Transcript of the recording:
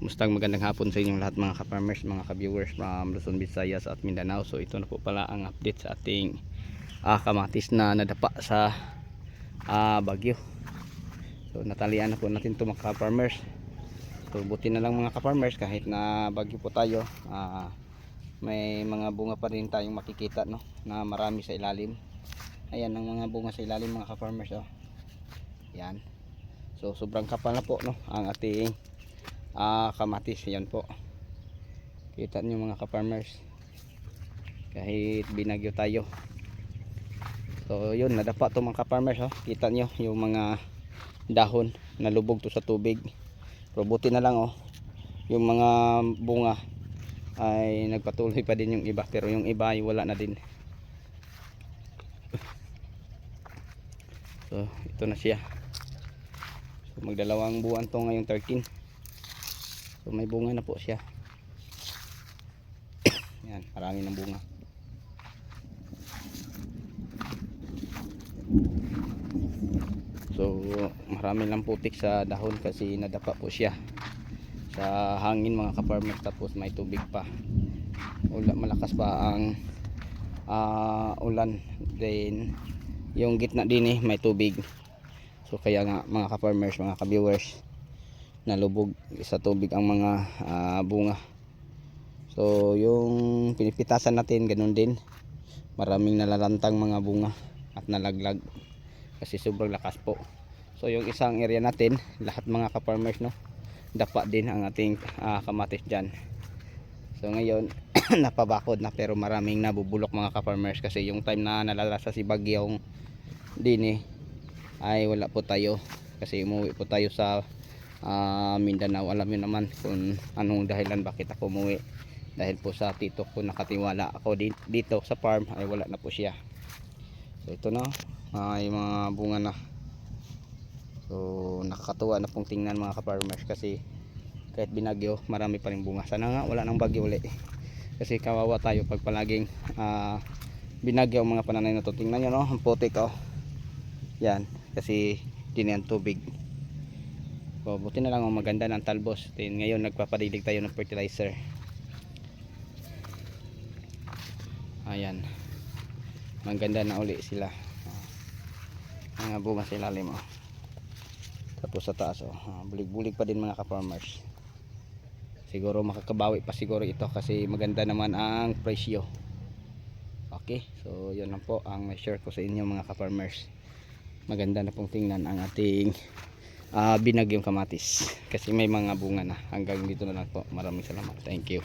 Mustang magandang hapon sa inyong lahat mga ka-farmers, mga ka-viewers from Luzon, Visayas at Mindanao. So ito na po pala ang update sa ating ah, kamatis na nadapa sa ah, bagyo. So natalian na po natin ito mga ka-farmers. So buti na lang mga ka-farmers kahit na bagyo po tayo. ah, may mga bunga pa rin tayong makikita no na marami sa ilalim. Ayan ang mga bunga sa ilalim mga ka-farmers oh. Yan. So sobrang kapal na po no ang ating ah, kamatis yan po. Kita nyo mga ka-farmers. Kahit binagyo tayo. So yun nadapa to mga ka-farmers oh. kita nyo yung mga dahon nalubog to sa tubig. Pero buti na lang oh. Yung mga bunga ay nagpatuloy pa din yung iba pero yung iba ay wala na din. So ito na siya. So magdalawang buwan to ngayong 13 So may bunga na po siya. Yan, marami ng bunga. So marami lang putik sa dahon kasi nadapa po siya sa hangin mga ka-farmers tapos may tubig pa. Ula, malakas pa ang ah, ulan. Then yung gitna din eh may tubig. So kaya nga mga ka-farmers, mga ka-viewers, nalubog sa tubig ang mga ah, bunga. So yung pinipitasan natin ganun din. Maraming nalalantang mga bunga at nalaglag kasi sobrang lakas po. So yung isang area natin lahat mga ka-farmers no dapa din ang ating ah, kamatis dyan. So ngayon napabakod na pero maraming nabubulok mga ka-farmers kasi yung time na nalalasa si Bagyong din eh ay wala po tayo kasi umuwi po tayo sa ah, Mindanao alam niyo naman kung anong dahilan bakit ako umuwi. Dahil po sa tito ko nakatiwala ako di- dito sa farm ay wala na po siya. So ito na ay mga bunga na. So nakakatuwa na pong tingnan mga ka-farmers kasi kahit binagyo marami pa rin bunga. Sana nga wala nang bagyo uli kasi kawawa tayo pag palaging ah, binagyo ang mga pananay na to. Tingnan nyo no ang putik oh. Yan kasi dinihan tubig So, buti na lang ang maganda ng talbos. Then, ngayon nagpapadilig tayo ng fertilizer. Ayan. Maganda na uli sila. Ah, Mga bunga sa ilalim oh. Tapos sa taas oh. Ah, Bulig-bulig pa din mga ka-farmers. Siguro makakabawi pa siguro ito kasi maganda naman ang presyo. Okay, so yun lang po ang share ko sa inyo mga ka-farmers. Maganda na pong tingnan ang ating ah binagyong kamatis. Kasi may mga bunga na. Hanggang dito na lang po. Maraming salamat. Thank you